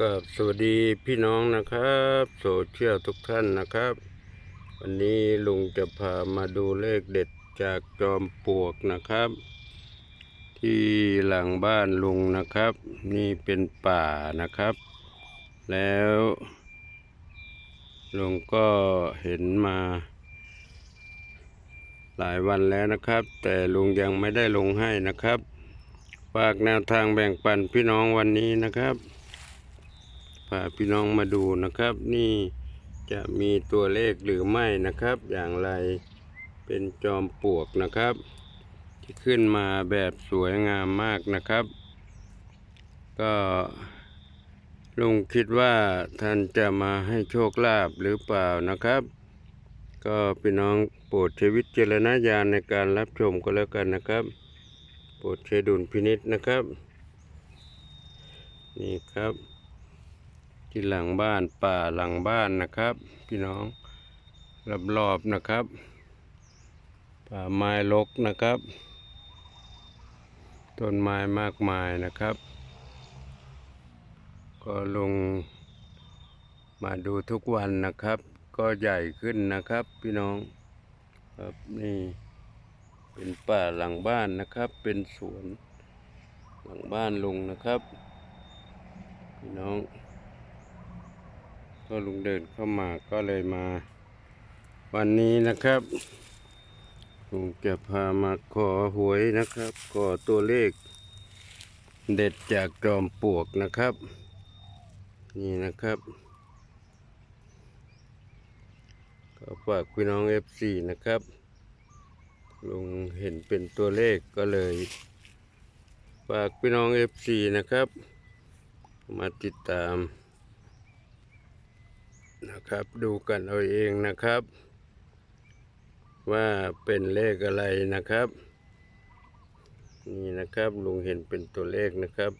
กับสวัสดีพี่น้องนะครับ โซเชียลทุกท่านนะครับ วันนี้ลุงจะพามาดูเลขเด็ดจากจอมปลวกนะครับ ที่หลังบ้านลุงนะครับ นี่เป็นป่านะครับ แล้วลุงก็เห็นมา หลายวันแล้วนะครับ แต่ลุงยังไม่ได้ลงให้นะครับฝากแนวทางแบ่งปันพี่น้องวันนี้นะครับ พาพี่น้องมาดูนะครับ นี่จะมีตัวเลขหรือไม่นะครับ อย่างไรเป็นจอมปลวกนะครับ ที่ขึ้นมาแบบสวยงามมากนะครับ ก็ลุงคิดว่าท่านจะมาให้โชคลาภหรือเปล่านะครับ ก็พี่น้องโปรดใช้วิจารณญาณในการรับชมก็แล้วกันนะครับ โปรดใช้ดุลพินิษนะครับ นี่ครับ ที่หลังบ้านป่าหลังบ้านนะครับ พี่น้องรอบๆนะครับ ป่าไม้รกนะครับ ต้นไม้มากมายนะครับ ก็ลงมาดูทุกวันนะครับ ก็ใหญ่ขึ้นนะครับ พี่น้องครับนี่เป็นป่าหลังบ้านนะครับ เป็นสวนหลังบ้านลุงนะครับ พี่น้อง ก็ลุงเดินเข้ามาก็เลยมา วันนี้นะครับลุงจะพามาขอหวยนะครับขอตัวเลข เด็ดจากจอมปลวกนะครับ นี่นะครับก็ฝากพี่น้อง FC นะครับลุงเห็นเป็นตัวเลขก็เลยฝากพี่น้อง FC นะครับ มาติดตาม นะครับ ดูกันเอาเองนะครับ ว่าเป็นเลขอะไรนะครับ นี่นะครับลุงเห็นเป็นตัวเลขนะครับ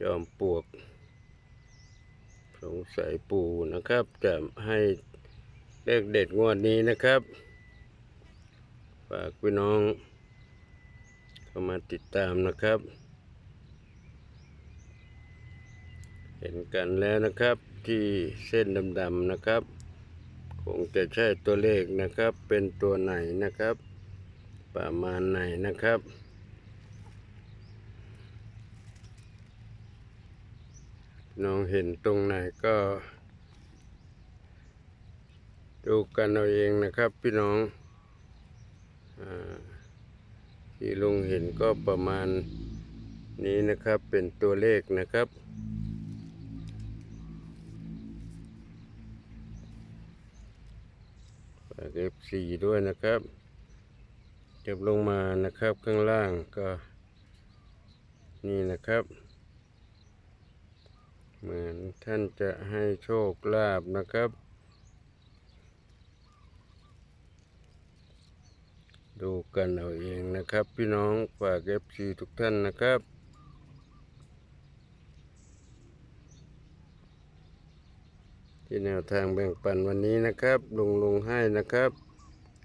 จอมปลวก สงสัยปู่นะครับ จะให้เลขเด็ดงวดนี้นะครับฝากพี่น้องเข้ามาติดตามนะครับ เห็นกันแล้วนะครับที่เส้นดำๆนะครับ คงจะใช่ตัวเลขนะครับ เป็นตัวไหนนะครับ ประมาณไหนนะครับ น้องเห็นตรงไหนก็ ดูกันเอาเองนะครับพี่น้องอที่ลุงเห็นก็ประมาณนี้นะครับเป็นตัวเลขนะครับ ก F4 ด้วยนะครับเก็บลงมานะครับข้างล่างก็ นี่นะครับ เหมือนท่านจะให้โชคลาภนะครับ ดูกันเอาเองนะครับ พี่น้องฝาก F4 ทุกท่านนะครับ ที่แนวทางแบ่งปันวันนี้นะครับ ลุงลุงให้นะครับ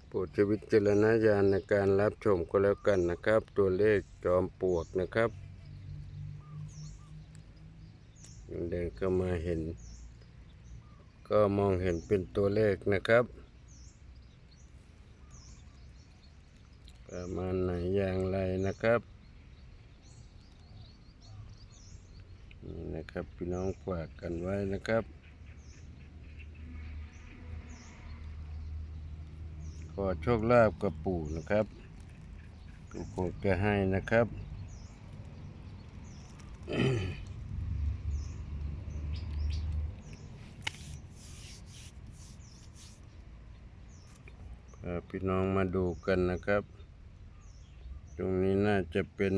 โปรดใช้วิจารณญาณในการรับชมก็แล้วกันนะครับ ตัวเลขจอมปวกนะครับ เดินเข้ามาเห็น ก็มองเห็นเป็นตัวเลขนะครับ ประมาณไหนอย่างไรนะครับนี่นะครับพี่น้องฝากกันไว้นะครับ ขอโชคลาภกับปู่นะครับปู่คงจะให้นะครับพาพี่น้องมาดูกันนะครับ ตรงนี้น่าจะเป็น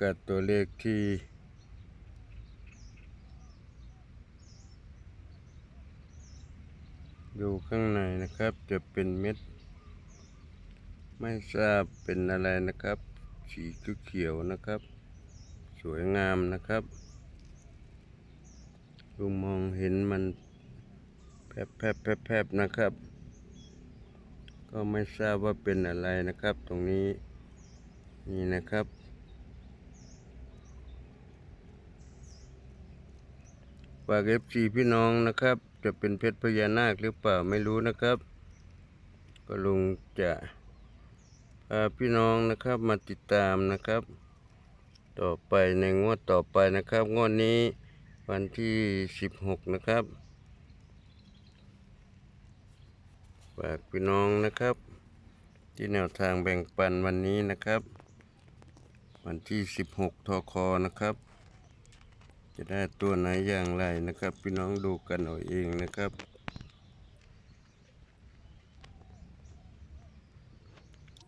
กับตัวเลขที่ ดูข้างในนะครับจะเป็นเม็ด ไม่ทราบเป็นอะไรนะครับ สีเขียวนะครับ สวยงามนะครับลุงมองเห็นมันแผบแผบแผบแผบนะครับ ก็ไม่ทราบว่าเป็นอะไรนะครับ ตรงนี้นี่นะครับฝากเอฟซีพี่น้องนะครับ จะเป็นเพชรพญานาคหรือเปล่าไม่รู้นะครับ ก็ลุงจะพาพี่น้องนะครับมาติดตามนะครับ ต่อไปในงวดต่อไปนะครับ งวดนี้วันที่สิบหกนะครับฝากพี่น้องนะครับ ที่แนวทางแบ่งปันวันนี้นะครับ วันที่ 16ทคนะครับ จะได้ตัวไหนอย่างไรนะครับ พี่น้องดูกันเอาเองนะครับ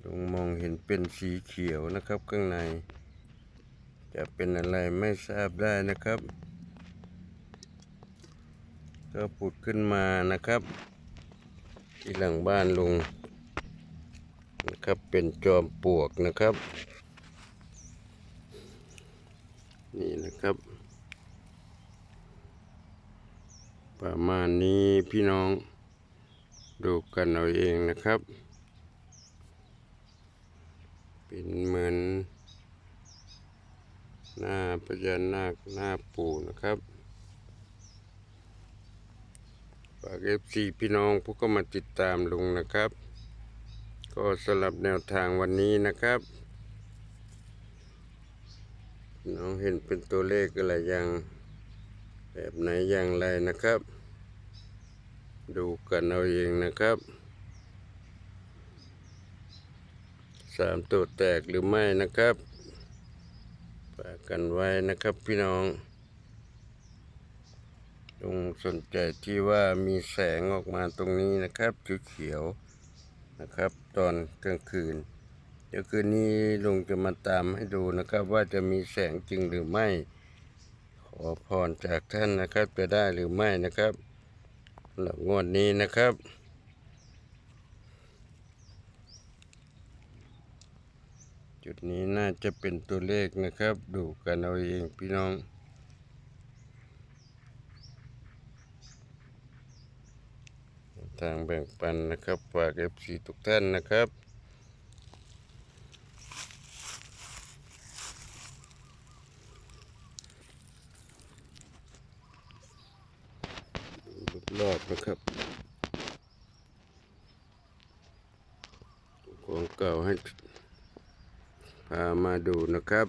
ลงมองเห็นเป็นสีเขียวนะครับข้างใน จะเป็นอะไรไม่ทราบได้นะครับก็ผุดขึ้นมานะครับ ที่หลังบ้านลุงนะครับเป็นจอมปลวกนะครับ นี่นะครับ ประมาณนี้พี่น้องดูกันเอาเองนะครับ เป็นเหมือน หน้าพญานาคหน้าปู่นะครับฝากเอฟซีพี่น้องผู้ก็มาติดตามลุงนะครับ ก็สำหรับแนวทางวันนี้นะครับน้องเห็นเป็นตัวเลขอะไรอย่าง แบบไหนอย่างไรนะครับ ดูกันเอาเองนะครับสามตัวแตกหรือไม่นะครับฝากกันไว้นะครับพี่น้องจงสนใจที่ว่ามีแสงออกมาตรงนี้นะครับเขียวๆนะครับ ตอนกลางคืนเดี๋ยวคืนนี้ลุงจะมาตามให้ดูนะครับ ว่าจะมีแสงจริงหรือไม่ ขอพรจากท่านนะครับจะได้หรือไม่นะครับสำหรับงวดนี้นะครับ จุดนี้น่าจะเป็นตัวเลขนะครับ ดูกันเอาเองพี่น้องทางแบ่งปันนะครับฝากเอฟซีทุกท่านนะครับ รอบนะครับของเก่าให้พามาดูนะครับ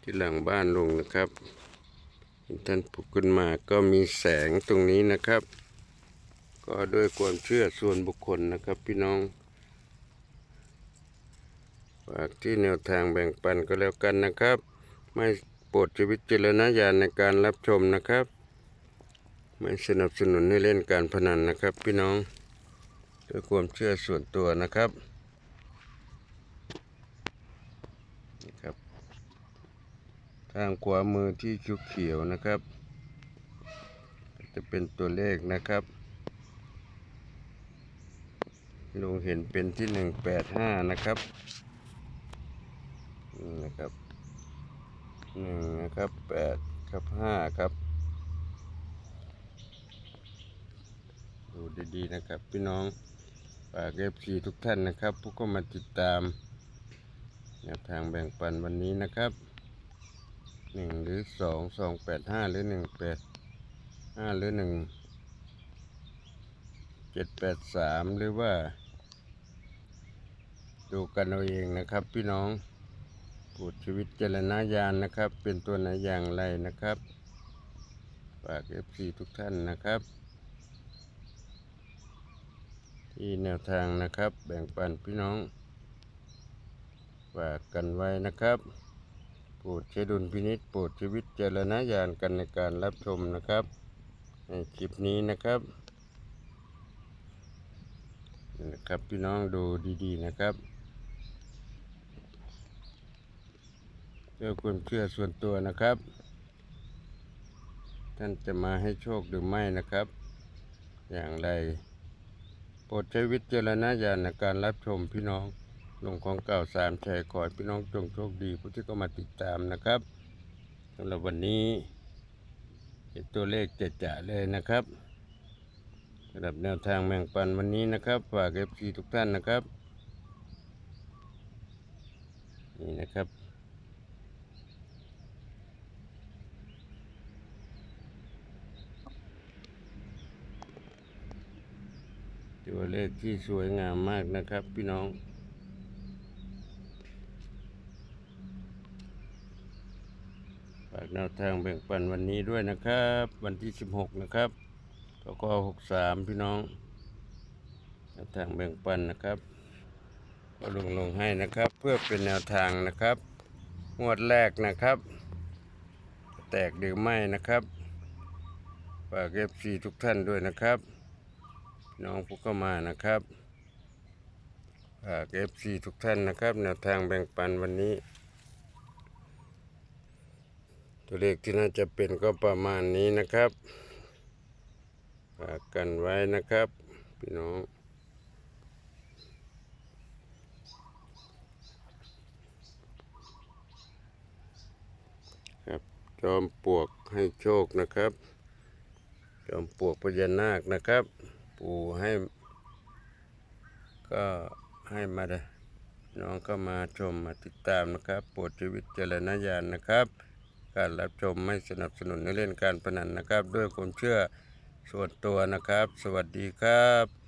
ที่หลังบ้านลุงนะครับท่านปลุกขึ้นมาก็มีแสงตรงนี้นะครับ ก็ด้วยความเชื่อส่วนบุคคลนะครับ พี่น้องฝากที่แนวทางแบ่งปันก็แล้วกันนะครับ ไม่โปรดชีวิตจารณญาณในการรับชมนะครับ ไม่สนับสนุนให้เล่นการพนันนะครับ พี่น้องด้วยความเชื่อส่วนตัวนะครับนี่ครับ ทางขวามือที่เขียวๆนะครับ จะเป็นตัวเลขนะครับลงเห็นเป็นที่หนึ่งแปดห้านะครับนี่นะครับหนึ่งนะครับแปดครับห้าครับ ดูดีๆนะครับ พี่น้องฝากเอฟซีทุกท่านนะครับผู้ก็มาติดตามแนวทางแบ่งปันวันนี้นะครับหนึ่งหรือสองสองแปดห้าหรือหนึ่งแปดห้าหรือหนึ่งเจ็ดแปดสามหรือว่า ดูกันเอาเองนะครับ พี่น้องปูดชีวิตเจรณญาณนะครับ เป็นตัวไหนอย่างไรนะครับฝากเอฟซีทุกท่านนะครับ ที่แนวทางนะครับ แบ่งปันพี่น้องฝากกันไว้นะครับโปรดใช้ดุลพินิษโปรดชีวิตเจรณญาณกันในการรับชมนะครับ ในคลิปนี้นะครับนะครับพี่น้องดูดีๆนะครับด้วยความเชื่อส่วนตัวนะครับ ท่านจะมาให้โชคหรือไม่นะครับ อย่างไร ปรดใช้วิจารณญาณในการรับชมพี่น้องลงของเก่าสามแชร์ขอให้พี่น้องจงโชคดีผู้ที่เข้ามาติดตามนะครับสำหรับวันนี้เห็นตัวเลขเจะๆเลยนะครับสำหรับแนวทางแบ่งปันวันนี้นะครับ ฝากเอฟซีทุกท่านนะครับ นี่นะครับ ตัวเล ขที่สวยงามมากนะครับพี่น้อง ฝากแนวทางแบ่งปันวันนี้ด้วยนะครับ วันที่ 16 นะครับตก63 พี่น้องแนวทางแบ่งปันนะครับ ก็ลงลงให้นะครับ เพื่อเป็นแนวทางนะครับ งวดแรกนะครับ แตกหรือไม่นะครับฝากเอฟซีทุกท่านด้วยนะครับ น้องผู้เข้ามานะครับฝากเอฟซีทุกท่านนะครับ แนวทางแบ่งปันวันนี้ ตัวเลขที่น่าจะเป็นก็ประมาณนี้นะครับฝากกันไว้นะครับ พี่น้องครับจอมปลวกให้โชคนะครับ จอมปลวกพญานาคนะครับ ปู่ให้ ก็ให้มาได้น้องก็มาชมมาติดตามนะครับโปรดชีวิตเจริญญาณนะครับ การรับชมไม่สนับสนุนในเล่นการพนันนะครับ ด้วยความเชื่อส่วนตัวนะครับ สวัสดีครับ